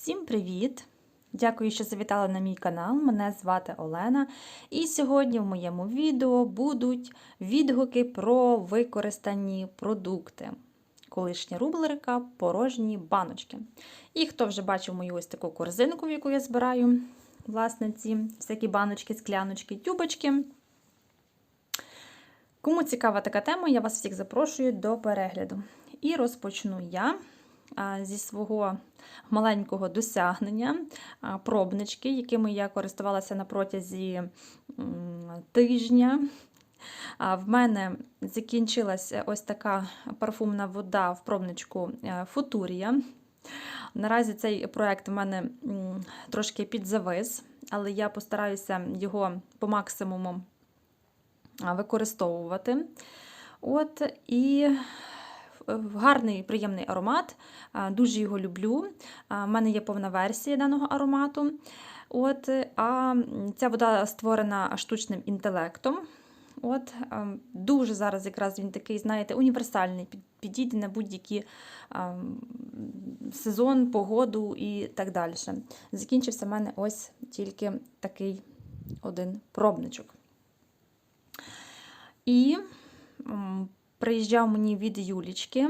Всім привіт! Дякую, що завітали на мій канал. Мене звати Олена. І сьогодні в моєму відео будуть відгуки про використані продукти. Колишня рубрика порожні баночки. І хто вже бачив мою ось таку корзинку, в яку я збираю власне ці всякі баночки, скляночки, тюбочки. Кому цікава така тема, я вас всіх запрошую до перегляду. І розпочну я зі свого маленького досягнення пробнички, якими я користувалася на протязі тижня. В мене закінчилася ось така парфумна вода в пробничку е, Футурія. Наразі цей проект в мене трошки підзавис, але я постараюся його по максимуму використовувати. От, і гарний приємний аромат, дуже його люблю. У мене є повна версія даного аромату. От, А ця вода створена штучним інтелектом. От, Дуже зараз якраз він такий, знаєте, універсальний, підійде на будь-який сезон, погоду і так далі. Закінчився в мене ось тільки такий один пробничок. І приїжджав мені від Юлічки.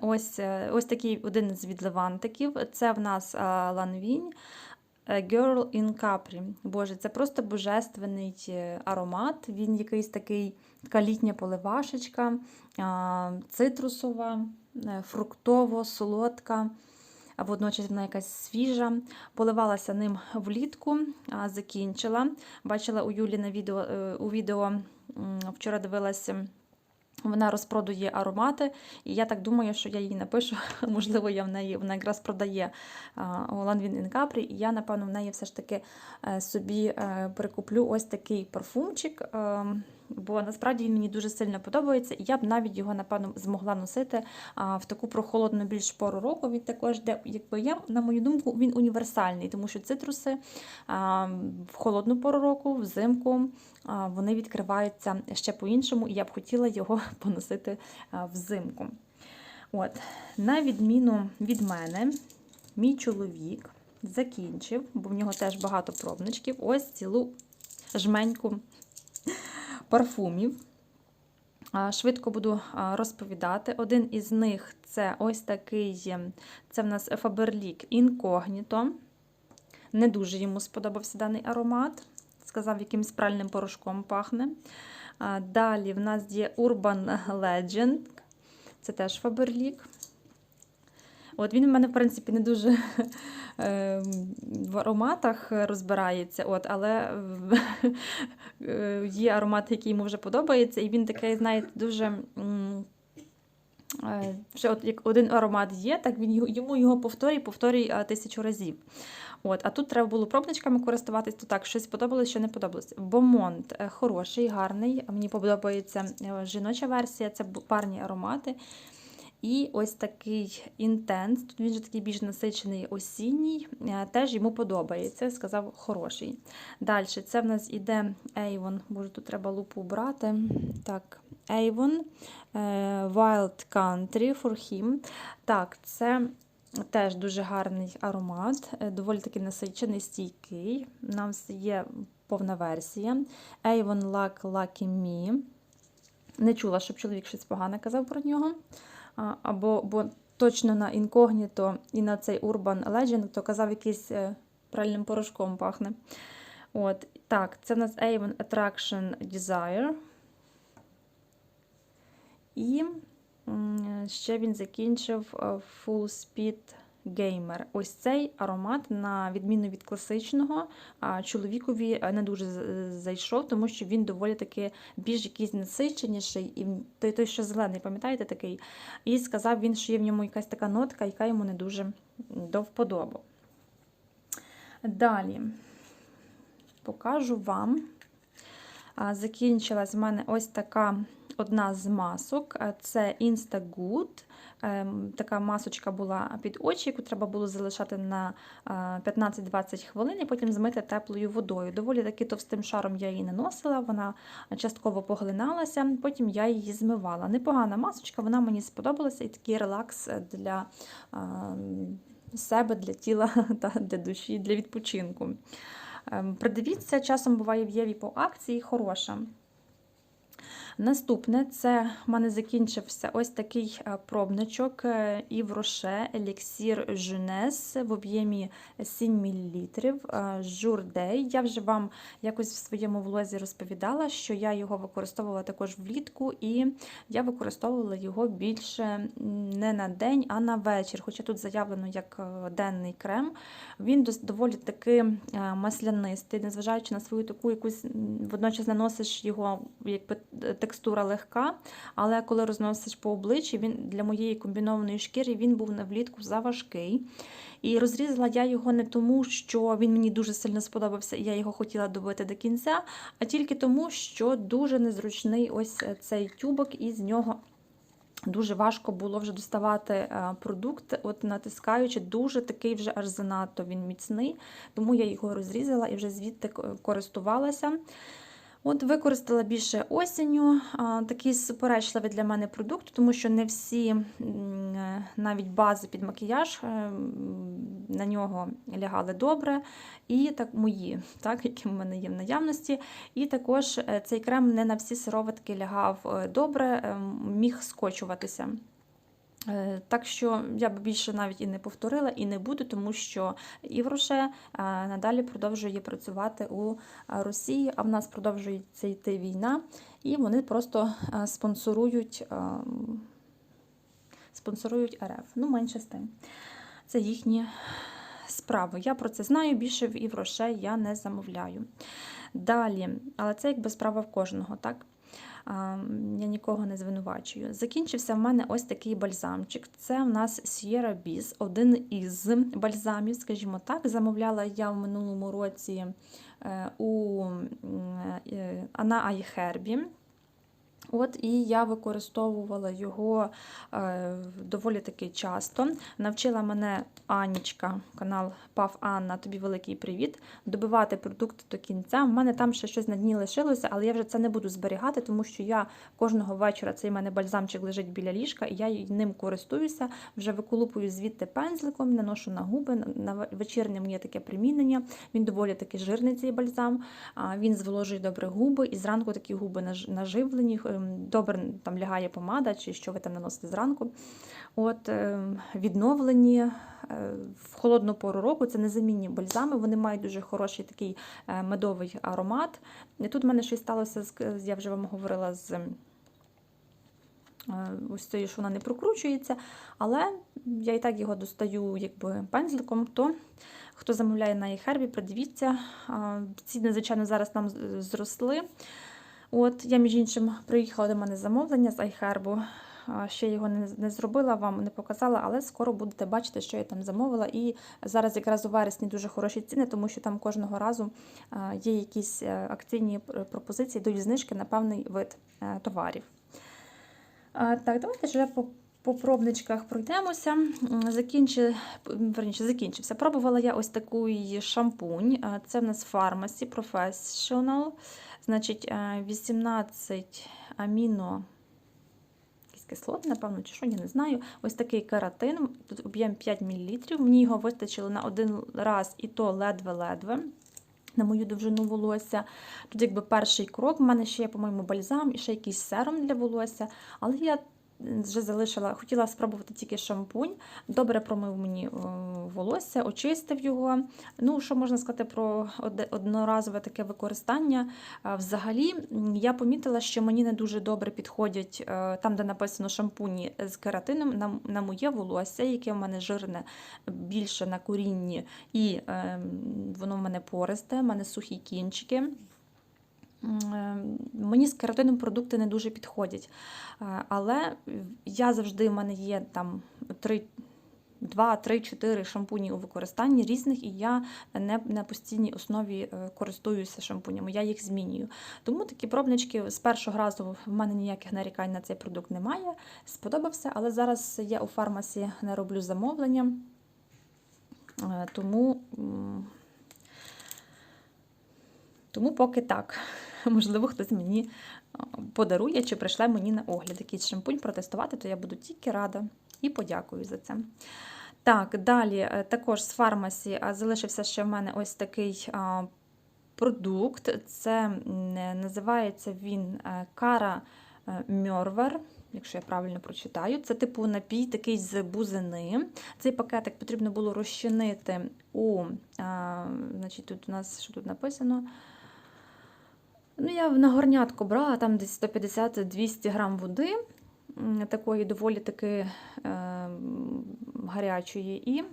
Ось, е, ось такий один з відливантиків. Це в нас е, Ланвінь. е, Girl in Capri. Боже, це просто божественний аромат. Він якийсь такий, така літня поливашечка, цитрусова, е, фруктово, солодка. А водночас вона якась свіжа. Поливалася ним влітку, закінчила. Бачила у Юлі на відео, у відео вчора дивилася. Вона розпродує аромати, і я так думаю, що я її напишу. Можливо, я в неї вона якраз продає Ланвін Капрі, і я, напевно, в неї все ж таки е, собі е, прикуплю ось такий парфумчик. Бо насправді він мені дуже сильно подобається, і я б навіть його, напевно, змогла носити в таку прохолодну більш пору року. Він також, де, якби я, на мою думку, він універсальний, тому що цитруси в холодну пору року, взимку вони відкриваються ще по-іншому, і я б хотіла його поносити взимку. От, на відміну від мене, мій чоловік закінчив, бо в нього теж багато пробничків. Ось цілу жменьку парфумів. Швидко буду розповідати. Один із них це ось такий, ем, це в нас Faberlic Incognito. Не дуже йому сподобався даний аромат. Сказав, якимсь пральним порошком пахне. Далі в нас є Urban Legend. Це теж Faberlic. От він в мене, в принципі, не дуже е, в ароматах розбирається, от, але е, є аромат, який йому вже подобається, і він такий, знаєте, дуже. м, е, от як один аромат є, так він йому його повторює, повторює тисячу разів. От, а тут треба було пробничками користуватись, то так, щось подобалось, що не подобалось. Бомонт е, хороший, гарний. Мені подобається жіноча версія, це парні аромати. І ось такий інтенс, тут він же такий більш насичений осінній, е, теж йому подобається, сказав хороший. Далі, це в нас іде Avon, боже, тут треба лупу брати. Так, Avon е, Wild Country for him. Так, це теж дуже гарний аромат, е, доволі таки насичений, стійкий. У нас є повна версія. Avon Luck Lucky Me. Не чула, щоб чоловік щось погане казав про нього. Або бо точно на інкогніто і на цей Urban Legend, то казав якийсь е, пральним порошком пахне. От, так, це в нас Avon Attraction Desire. І ще він закінчив е, Full Speed Gamer. Ось цей аромат, на відміну від класичного, чоловікові е, не дуже зайшов, тому що він доволі таки більш якийсь насиченіший, і той, той, що зелений, пам'ятаєте, такий. І сказав він, що є в ньому якась така нотка, яка йому не дуже до вподобу. Далі покажу вам. Закінчилась в мене ось така одна з масок. Це Instagood. Така масочка була під очі, яку треба було залишати на 15-20 хвилин і потім змити теплою водою. Доволі таки товстим шаром я її наносила, вона частково поглиналася, потім я її змивала. Непогана масочка, вона мені сподобалася і такий релакс для себе, для тіла та для душі, для відпочинку. Ем, Придивіться, часом буває в Єві по акції хороша. Наступне це в мене закінчився ось такий е, пробничок е, Yves Rocher Elixir в об'ємі 7 мл. Jour Day. Я вже вам якось в своєму влозі розповідала, що я його використовувала також влітку, і я використовувала його більше не на день, а на вечір. Хоча тут заявлено як е, денний крем. Він доволі таки е, маслянистий, незважаючи на свою таку якусь водночас наносиш його, якби е, текстура легка, але коли розносиш по обличчі, він для моєї комбінованої шкіри він був на влітку заважкий. І розрізала я його не тому, що він мені дуже сильно сподобався, і я його хотіла добити до кінця, а тільки тому, що дуже незручний ось е, цей тюбик, і з нього Дуже важко було вже доставати е, продукт, от натискаючи, дуже такий вже аж занадто він міцний, тому я його розрізала і вже звідти користувалася. От використала більше осінню, такий суперечливий для мене продукт, тому що не всі е, навіть бази під макіяж е, на нього лягали добре, і так мої, так, які в мене є в наявності. І також е, цей крем не на всі сироватки лягав добре, е, міг скочуватися. Е, Так що я б більше навіть і не повторила, і не буду, тому що Івроше е, надалі продовжує працювати у Росії, а в нас продовжується йти війна, і вони просто е, спонсорують, спонсорують РФ. Ну, менше з тим. Це їхні справи. Я про це знаю. Більше в Івроше я не замовляю. Далі, але це якби справа в кожного, так? Я нікого не звинувачую. Закінчився в мене ось такий бальзамчик. Це в нас Sierra Biz, один із бальзамів, скажімо так. Замовляла я в минулому році е, у м, е, на iHerb. От і я використовувала його е, доволі таки часто. Навчила мене Анічка, канал Пав Анна. Тобі великий привіт. Добивати продукт до кінця. У мене там ще щось на дні лишилося, але я вже це не буду зберігати, тому що я кожного вечора цей мене бальзамчик лежить біля ліжка, і я ним користуюся. Вже виколупую звідти пензликом, наношу на губи. На ве- вечірнє є таке примінення. Він доволі таки жирний цей бальзам. Він зволожує добре губи, і зранку такі губи наживлені. Добре там лягає помада, чи що ви там наносите зранку. От ем, відновлені е, в холодну пору року. Це незамінні бальзами. Вони мають дуже хороший такий е, медовий аромат. Тут в мене щось сталося, я вже вам говорила з. е, Ось цією, що вона не прокручується, але я і так його достаю якби пензликом, то хто замовляє на iHerb, придивіться. А, Ціни, звичайно, зараз там зросли. От я, між іншим, приїхала до мене замовлення з iHerb. А, Ще його не, зробила, вам не показала, але скоро будете бачити, що я там замовила. І зараз якраз у вересні дуже хороші ціни, тому що там кожного разу є якісь е, акційні пропозиції, дають знижки на певний вид е, товарів. Так, давайте вже по, по пробничках пройдемося. Закінчи, верніше, закінчився. Пробувала я ось такий шампунь. Це в нас Pharmacy Professional. Значить, е, 18 аміно кислот, напевно, чи що, я не знаю. Ось такий каратин, тут об'єм 5 мл. Мені його вистачило на один раз, і то ледве-ледве. На мою довжину волосся. Тут якби перший крок. в мене ще є, по-моєму, бальзам і ще якийсь серум для волосся. Але я вже залишила, хотіла спробувати тільки шампунь. Добре промив мені волосся, очистив його. Ну, що можна сказати про одноразове таке використання? Взагалі, я помітила, що мені не дуже добре підходять е, там, де написано шампуні з кератином, на, на моє волосся, яке в мене жирне більше на корінні, і е, воно в мене пористе, в мене сухі кінчики. Е, Мені з кератином продукти не дуже підходять. Е, Але я завжди в мене є там три. Два, три, чотири шампуні у використанні різних, і я не на постійній основі е, користуюся шампунями, я їх змінюю. Тому такі пробнички з першого разу в мене ніяких нарікань на цей продукт немає. Сподобався, але зараз я у фармасі не роблю замовлення, тому, тому поки так. Можливо, хтось мені е, подарує чи прийшле мені на огляд якийсь шампунь протестувати, то я буду тільки рада і подякую за це. Так, далі е, також з фармасі залишився ще в мене ось такий продукт. Це е, називається він е, Кара е, Мьорвер. Якщо я правильно прочитаю, це типу напій такий з бузини. Цей пакетик потрібно було розчинити у, а, значить, тут у нас що тут написано. Ну, я на горнятку брала там десь 150-200 грам води, такої доволі таки е, гарячої. І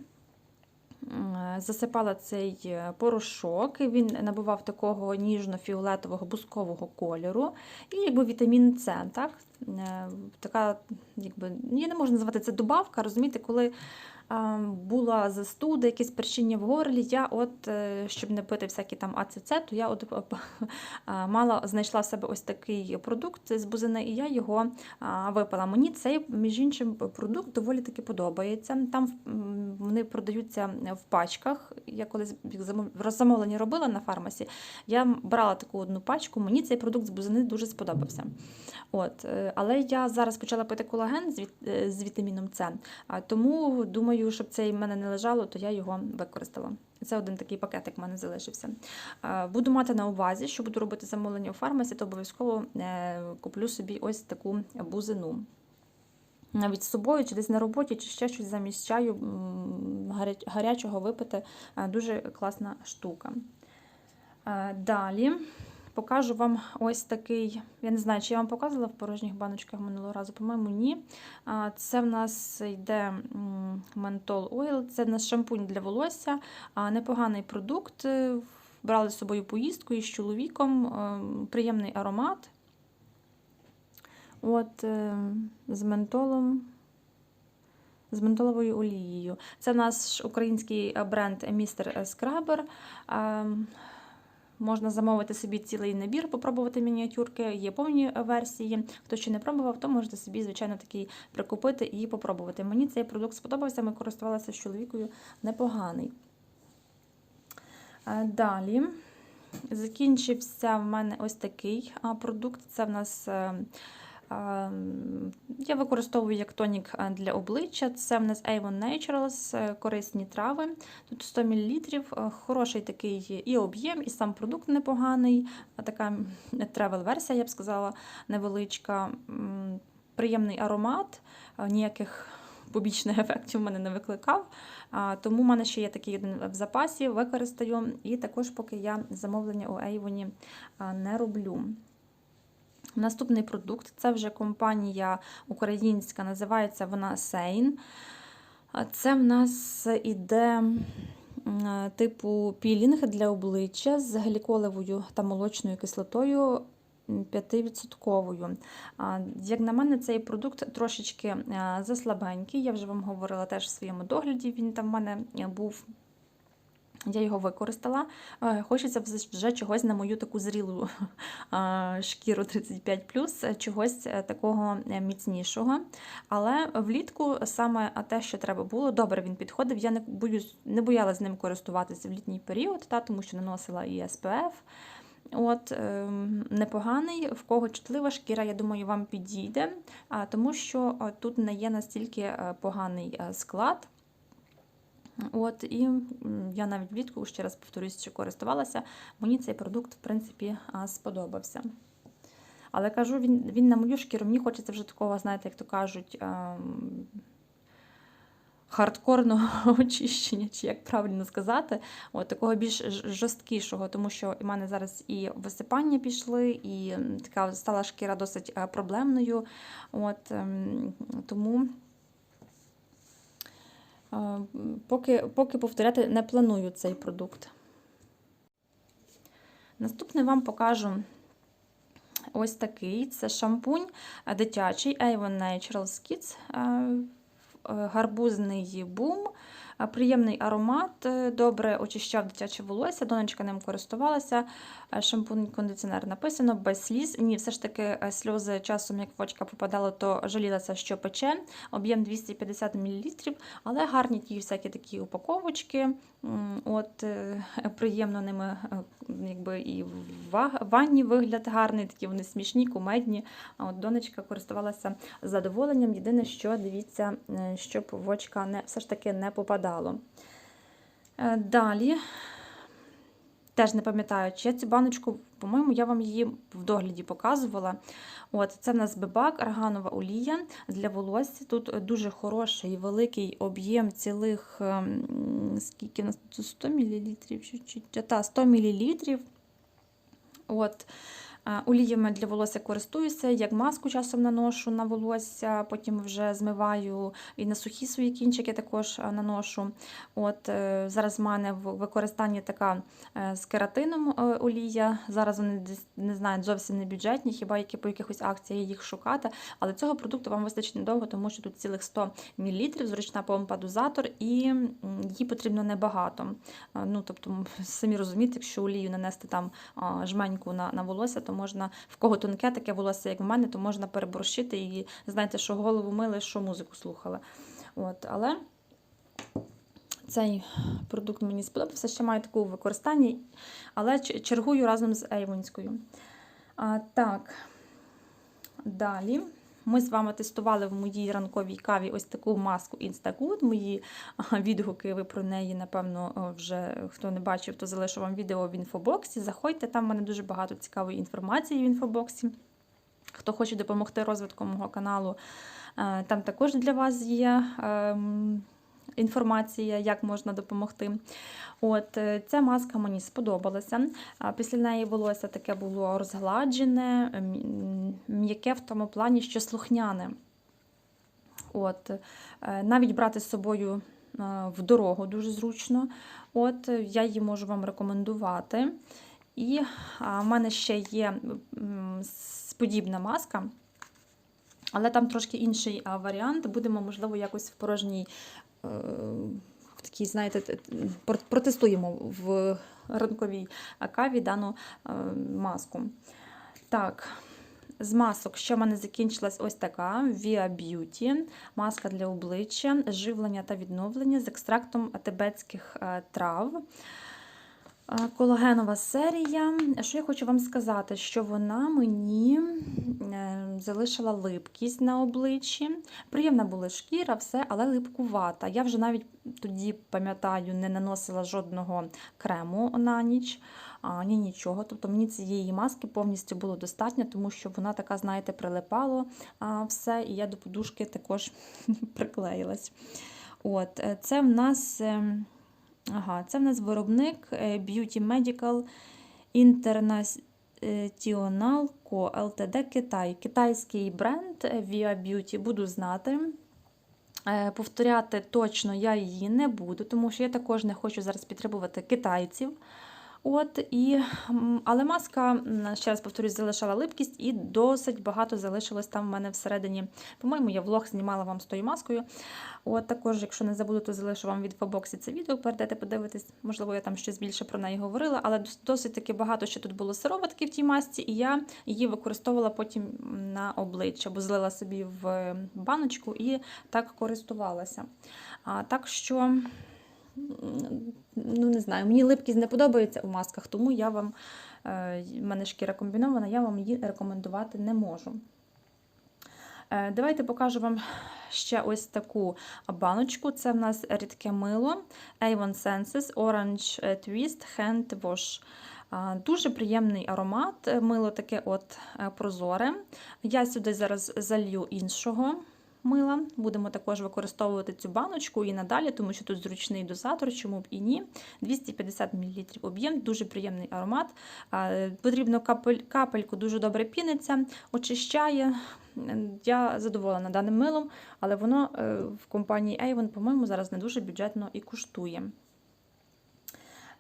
засипала цей е, порошок. Він набував такого ніжно-фіолетового бускового кольору. І якби вітамін С. Так? Е, Така, якби, ну, я не можу назвати це добавка, розумієте, коли була застуда, якесь першіння в горлі, я от, е, щоб не пити всякі там АЦЦ, то я от мала, знайшла в себе ось такий продукт з бузини, і я його випила. Мені цей, між іншим, продукт доволі таки подобається. Там вони продаються в пачках. Я колись замовлення робила на фармасі. Я брала таку одну пачку, мені цей продукт з бузини дуже сподобався. От, е, але я зараз почала пити колаген з, е, з вітаміном С, тому думаю, щоб це в мене не лежало, то я його використала. Це один такий пакетик в мене залишився. Буду мати на увазі, що буду робити замовлення у фармасі, то обов'язково е, куплю собі ось таку бузину. Навіть з собою, чи десь на роботі, чи ще щось замість чаю гарячого випити е, дуже класна штука. Е, Далі покажу вам ось такий. Я не знаю, чи я вам показувала в порожніх баночках минулого разу, по-моєму, ні. Це в нас йде ментол ойл, це в нас шампунь для волосся, непоганий продукт. Е, Брали з собою поїздку із чоловіком, е, приємний аромат. От, е, з ментолом. З ментоловою олією. Це наш український бренд Містер Скрабер. Можна замовити собі цілий набір, попробувати мініатюрки. Є повні версії. Хто ще не пробував, то можете собі, звичайно, такий прикупити і попробувати. Мені цей продукт сподобався, ми користувалися з чоловікою непоганий. Е, Далі закінчився в мене ось такий продукт. Це в нас. Е, е, Я використовую як тонік е, для обличчя. Це в нас Avon Naturals, е, корисні трави. Тут 100 мл, е, хороший такий і об'єм, і сам продукт непоганий. Така тревел-версія, я б сказала, невеличка. Приємний аромат, ніяких побічних ефектів в мене не викликав. Тому в мене ще є такий один в запасі, використаю. І також, поки я замовлення у Avon не роблю. Наступний продукт це вже компанія українська, називається вона Сейн. Це в нас іде типу пілінг для обличчя з гліколевою та молочною кислотою. 5%. Як на мене, цей продукт трошечки заслабенький. Я вже вам говорила теж в своєму догляді. Він там в мене був. Я його використала. Е, Хочеться вже чогось на мою таку зрілу шкіру 35+, чогось е, такого е, міцнішого. Але влітку саме те, що треба було, добре він підходив. Я не боюсь, не боялася ним користуватися в літній період, та, тому що наносила і SPF. От, ем, непоганий, в кого чутлива шкіра, я думаю, вам підійде, тому що е, тут не є настільки е, поганий е, склад. От, і я навіть влітку, ще раз повторюсь, що користувалася, мені цей продукт, в принципі, сподобався. Але кажу, він, він на мою шкіру, мені хочеться вже такого, знаєте, як то кажуть, ем, хардкорного очищення, чи як правильно сказати, от такого більш жорсткішого, тому що в мене зараз і висипання пішли, і така стала шкіра досить е, проблемною. От, ем, тому поки, поки повторяти не планую цей продукт. Наступний вам покажу ось такий. Це шампунь дитячий Avon Naturals Kids. е, е, Гарбузний бум. Приємний аромат, е, добре очищав дитяче волосся, донечка ним користувалася. Е, Шампунь кондиціонер написано без сліз. Ні, все ж таки е, сльози часом, як в очка попадало, то жалілася, що пече. Об'єм 250 мл, але гарні ті всякі такі упаковочки. От приємно ними якби і в ванні вигляд гарний, такі вони смішні, кумедні. А от донечка користувалася задоволенням. Єдине, що дивіться, щоб в очка не все ж таки не попадало. Е, Далі. Теж не пам'ятаю, чи я цю баночку, по-моєму, я вам її в догляді показувала. От, це в нас бебак, арганова олія для волосся. Тут дуже хороший великий об'єм цілих, ем, скільки у нас тут 100 мл, та, 100 мл. От. Оліями для волосся користуюся, як маску часом наношу на волосся, потім вже змиваю і на сухі свої кінчики також наношу. От е, Зараз в мене в використанні така е, з кератином е, олія. Зараз вони не знаю, зовсім не бюджетні, хіба які по якихось акціях їх шукати. Але цього продукту вам вистачить недовго, тому що тут цілих 100 мл, зручна помпа-дозатор, і її потрібно небагато. Ну, тобто, самі розумієте, якщо олію нанести там жменьку на, на волосся, то можна в кого тонке таке волосся, як в мене, то можна переборщити і знаєте, що голову мили, що музику слухала. От, але цей продукт мені сподобався, ще маю таку в використанні, але чергую разом з Ейвонською. А, так, далі. Ми з вами тестували в моїй ранковій каві ось таку маску Instagood. Мої відгуки ви про неї, напевно, вже хто не бачив, то залишу вам відео в інфобоксі. Заходьте, там в мене дуже багато цікавої інформації в інфобоксі. Хто хоче допомогти розвитку мого каналу, е, там також для вас є ем, інформація, як можна допомогти. От е, ця маска мені сподобалася. Після неї волосся таке було розгладжене, м'яке в тому плані, що слухняне. От, е, навіть брати з собою е, в дорогу дуже зручно. От, я її можу вам рекомендувати. І в мене ще є подібна маска, але там трошки інший варіант. Будемо, можливо, якось в порожній. Е, в такій, знаєте, протестуємо в ранковій каві дану е, маску. Так, з масок, що в мене закінчилась ось така Via Beauty, маска для обличчя, живлення та відновлення з екстрактом тибетських е, трав. Колагенова серія. Що я хочу вам сказати, що вона мені е, залишила липкість на обличчі. Приємна була шкіра, все, але липкувата. Я вже навіть тоді, пам'ятаю, не наносила жодного крему на ніч, ні нічого. Тобто мені цієї маски повністю було достатньо, тому що вона така, знаєте, прилипало а, все, і я до подушки також приклеїлась. От, е, це в нас. Ага, це в нас виробник е, Beauty Medical International Co. Ltd. Китай. Китайський бренд е, Via Beauty буду знати. Е, Повторяти точно я її не буду, тому що я також не хочу зараз підтримувати китайців. От, і, але маска, ще раз повторюсь, залишала липкість і досить багато залишилось там в мене всередині. По-моєму, я влог знімала вам з тою маскою. От також, якщо не забуду, то залишу вам в інфобоксі це відео, перейдете подивитись. Можливо, я там щось більше про неї говорила, але досить таки багато ще тут було сироватки в тій масці, і я її використовувала потім на обличчя, бо злила собі в баночку і так користувалася. А, так що, ну не знаю, мені липкість не подобається у масках, тому я вам, е, в мене шкіра комбінована, я вам її рекомендувати не можу. Е, Давайте покажу вам ще ось таку баночку. Це в нас рідке мило Avon Senses Orange Twist Hand Wash. Дуже приємний аромат. Е, Мило таке от е, прозоре. Я сюди зараз залью іншого мила. Будемо також використовувати цю баночку і надалі, тому що тут зручний дозатор, чому б і ні. 250 мл об'єм, дуже приємний аромат. Потрібно капель, капельку дуже добре піниться, очищає. Я задоволена даним милом, але воно е, в компанії Avon, по-моєму, зараз не дуже бюджетно і коштує.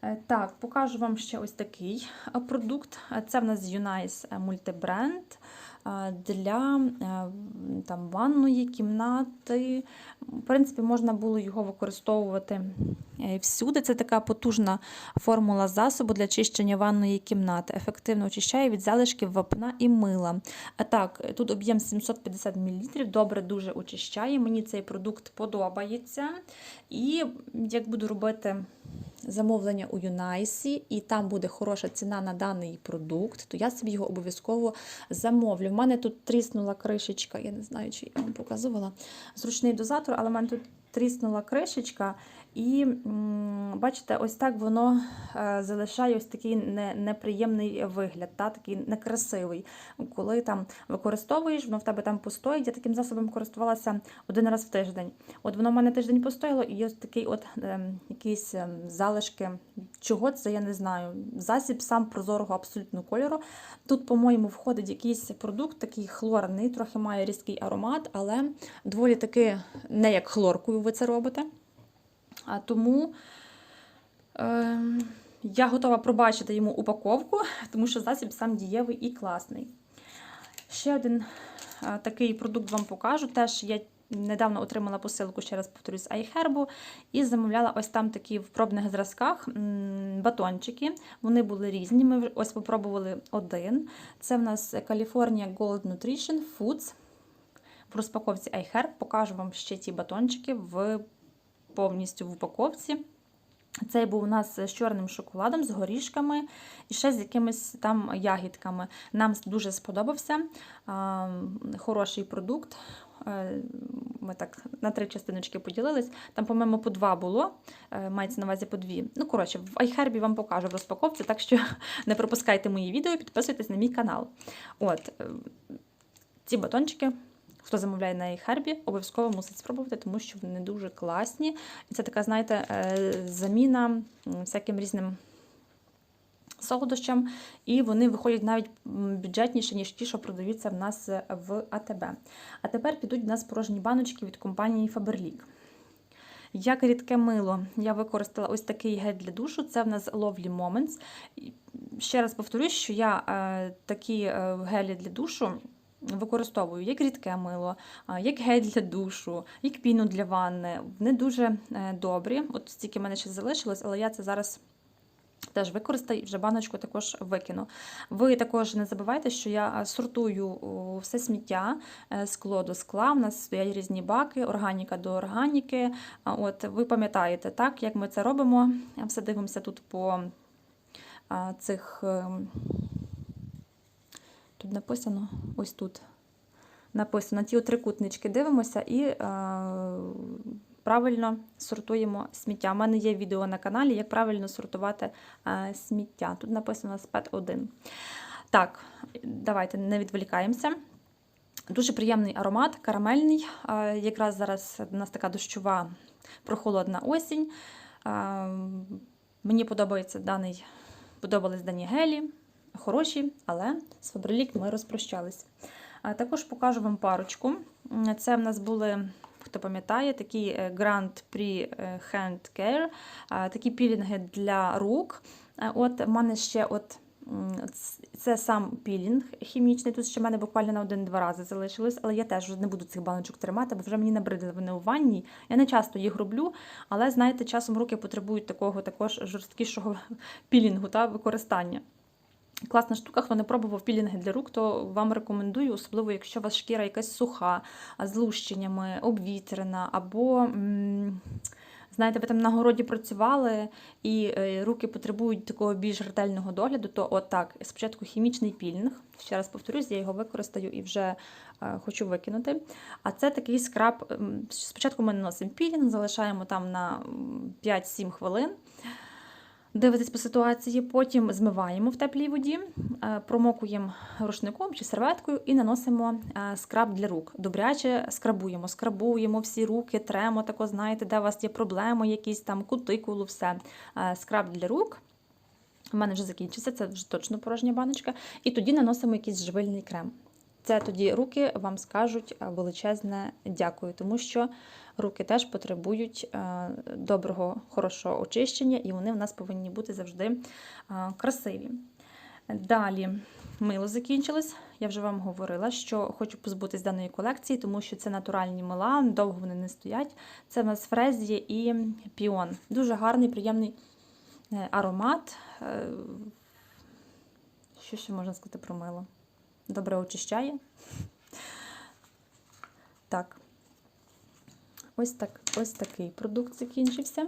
Е, Так, покажу вам ще ось такий е, продукт. Е, Це в нас Unice е, мультибренд е, для там, ванної кімнати. В принципі, можна було його використовувати е, всюди. Це така потужна формула засобу для чищення ванної кімнати. Ефективно очищає від залишків вапна і мила. А так, тут об'єм 750 мл, добре дуже очищає. Мені цей продукт подобається. І як буду робити замовлення у Юнайсі, і там буде хороша ціна на даний продукт, то я собі його обов'язково замовлю. Мене тут тріснула кришечка, я не знаю, чи я вам показувала зручний дозатор, але в мене тут тріснула кришечка. І бачите, ось так воно е, залишає ось такий неприємний вигляд, та, такий некрасивий. Коли там використовуєш, воно в тебе там постоїть. Я таким засобом користувалася один раз в тиждень. От воно в мене тиждень постояло, і ось такий от е, якісь е, залишки. Чого це, я не знаю. Засіб сам прозорого абсолютно кольору. Тут, по-моєму, входить якийсь продукт, такий хлорний, трохи має різкий аромат, але доволі таки не як хлоркою ви це робите. А тому е, я готова пробачити йому упаковку, тому що засіб сам дієвий і класний. Ще один е, такий продукт вам покажу. Теж я недавно отримала посилку, ще раз повторюсь, iHerb, і замовляла ось там такі в пробних зразках батончики. Вони були різні. Ми ось попробували один. Це в нас California Gold Nutrition Foods. В розпаковці iHerb покажу вам ще ті батончики в повністю в упаковці. Цей був у нас з чорним шоколадом, з горішками і ще з якимись там ягідками. Нам дуже сподобався хороший продукт. Е, Ми так на три частиночки поділились. Там, по-моєму, по два було, е, мається на увазі по дві. Ну, коротше, в iHerb вам покажу в розпаковці, так що не пропускайте мої відео підписуйтесь на мій канал. От, е, ці батончики хто замовляє на iHerb, обов'язково мусить спробувати, тому що вони дуже класні. І це така, знаєте, е, заміна всяким різним солодощам, і вони виходять навіть бюджетніше, ніж ті, що продаються в нас в АТБ. А тепер підуть в нас порожні баночки від компанії Faberlic. Як рідке мило, я використала ось такий гель для душу. Це в нас Lovely Moments. Ще раз повторюсь, що я е, такі е, гелі для душу використовую як рідке мило, як гель для душу, як піну для ванни. Вони дуже е, добрі. От стільки в мене ще залишилось, але я це зараз. Теж використаю і вже баночку також викину. Ви також не забувайте, що я е, сортую все сміття, е, скло до скла. У нас стоять різні баки, органіка до органіки. От ви пам'ятаєте, так, як ми це робимо. Все дивимося тут по цих. Тут написано, ось тут написано ті трикутнички дивимося і е, правильно сортуємо сміття. У мене є відео на каналі, як правильно сортувати е, сміття. Тут написано спет 1. Так, давайте не відволікаємося. Дуже приємний аромат, карамельний. Е, Якраз зараз у нас така дощова прохолодна осінь. Е, Мені подобається даний, подобались дані гелі хороші, але з Faberlic ми розпрощались. Також покажу вам парочку. Це в нас були, хто пам'ятає, такі е, Grand Prix е, Hand Care, такі пілінги для рук. Е, От в мене ще от. Це сам пілінг хімічний. Тут ще в мене буквально на один-два рази залишилось, але я теж не буду цих баночок тримати, бо вже мені набридли вони у ванні. Я не часто їх роблю, але знаєте, часом руки потребують такого також жорсткішого пілінгу та використання. Класна штука, хто не пробував пілінги для рук, то вам рекомендую, особливо якщо у вас шкіра якась суха, з лущеннями, обвітрена, або, знаєте, ви там на городі працювали і е, руки потребують такого більш ретельного догляду, то отак, спочатку хімічний пілінг. Ще раз повторюсь, я його використаю і вже е, хочу викинути. А це такий скраб. Спочатку ми наносимо пілінг, залишаємо там на 5-7 хвилин дивитись по ситуації, потім змиваємо в теплій воді, е, промокуємо рушником чи серветкою і наносимо е, скраб для рук. Добряче скрабуємо, скрабуємо всі руки, тремо, тако, знаєте, де у вас є проблеми, якісь там кутикулу, все. Е, Скраб для рук. У мене вже закінчиться, це вже точно порожня баночка. І тоді наносимо якийсь живильний крем. Це тоді руки вам скажуть е, величезне дякую, тому що руки теж потребують е, доброго, хорошого очищення, і вони в нас повинні бути завжди е, красиві. Далі мило закінчилось. Я вже вам говорила, що хочу позбутись даної колекції, тому що це натуральні мила, довго вони не стоять. Це в нас фрезія і піон. Дуже гарний, приємний аромат. Що ще можна сказати про мило? Добре очищає. Так. Ось так, ось такий продукт закінчився.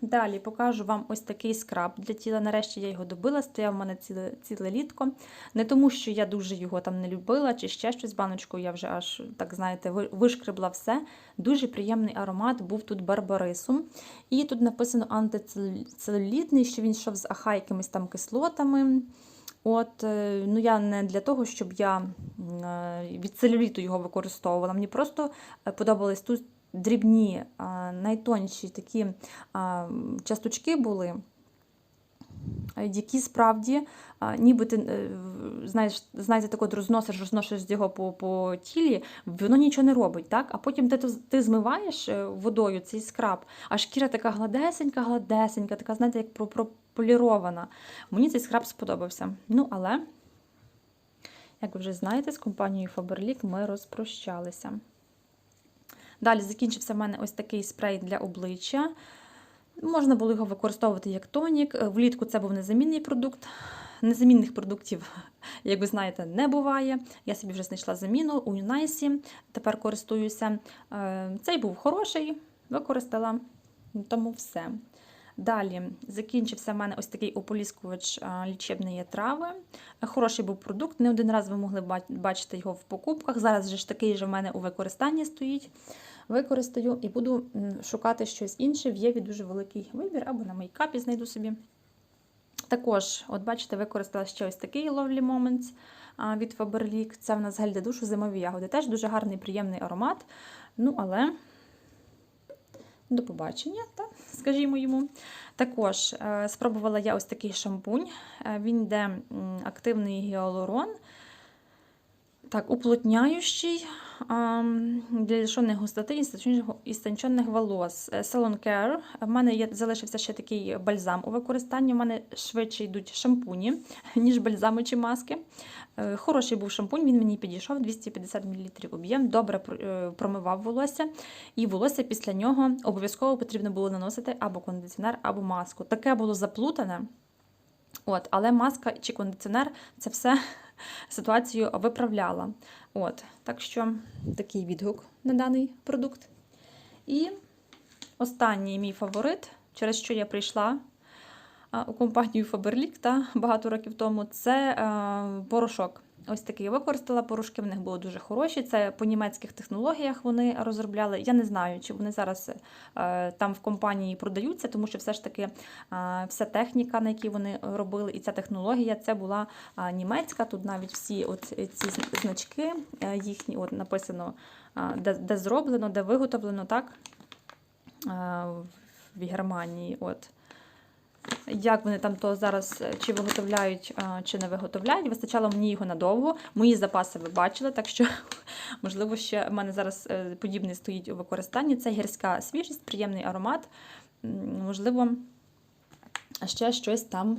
Далі покажу вам ось такий скраб для тіла. Нарешті я його добила, стояв у мене ціле, ціле літко. Не тому, що я дуже його там не любила, чи ще щось баночку, я вже аж, так знаєте, вишкребла все. Дуже приємний аромат був тут барбарису. І тут написано антицелюлітний, що він йшов з аха якимись там кислотами. От, е, ну я не для того, щоб я е, від целюліту його використовувала. Мені просто е, подобались тут дрібні, найтонші такі часточки були, які справді, ніби ти знаєш, знаєте, так от розносиш, розносиш його по, по тілі, воно нічого не робить, так? а потім ти, ти змиваєш водою цей скраб, а шкіра така гладесенька, гладесенька, така, знаєте, як про- прополірована. Мені цей скраб сподобався. Ну, але, як ви вже знаєте, з компанією Faberlic ми розпрощалися. Далі закінчився в мене ось такий спрей для обличчя. Можна було його використовувати як тонік. Влітку це був незамінний продукт. Незамінних продуктів, як ви знаєте, не буває. Я собі вже знайшла заміну у Юнайсі. Тепер користуюся. Е, Цей був хороший, використала. Тому все. Далі закінчився в мене ось такий ополіскувач лічебної трави. Хороший був продукт. Не один раз ви могли бачити його в покупках. Зараз же ж такий же в мене у використанні стоїть. Використаю і буду шукати щось інше. В Єві дуже великий вибір, або на мейкапі знайду собі. Також, от бачите, використала ще ось такий Lovely Moments від Faberlic. Це в нас гель для душу зимові ягоди. Теж дуже гарний, приємний аромат. Ну, але до побачення, так, скажімо йому. Також е, спробувала я ось такий шампунь. Е, Він йде активний гіалурон, так, уплотняючий для лишених густоти і істончених волос. Е, Salon Care. В мене є, залишився ще такий бальзам у використанні. У мене швидше йдуть шампуні, ніж бальзами чи маски. Е, Хороший був шампунь, він мені підійшов 250 мл об'єм, добре е, промивав волосся. І волосся після нього обов'язково потрібно було наносити або кондиціонер, або маску. Таке було заплутане. От, але маска чи кондиціонер це все ситуацію виправляла. От, так що такий відгук на даний продукт. І останній мій фаворит, через що я прийшла у компанію Faberlic та багато років тому, це е, порошок. Ось такий використала. Порошки в них були дуже хороші. Це по німецьких технологіях вони розробляли. Я не знаю, чи вони зараз е, там в компанії продаються, тому що все ж таки е, вся техніка, на якій вони робили, і ця технологія це була е, німецька. Тут навіть всі от ці значки їхні, от написано, де, де зроблено, де виготовлено, так в Германії. От. Як вони там то зараз е, чи виготовляють, чи не виготовляють. Вистачало мені його надовго. Мої запаси ви бачили, так що, можливо, ще в мене зараз е, подібний стоїть у використанні. Це гірська свіжість, приємний аромат. Можливо, ще щось там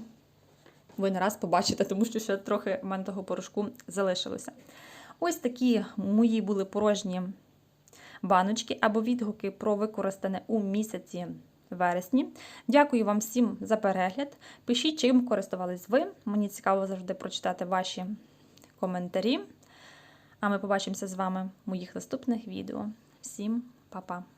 ви не раз побачите, тому що ще трохи в мене того порошку залишилося. Ось такі мої були порожні баночки або відгуки про використане у місяці вересні. Дякую вам всім за перегляд. Пишіть, чим користувались ви. Мені цікаво завжди прочитати ваші коментарі. А ми побачимося з вами в моїх наступних відео. Всім па-па!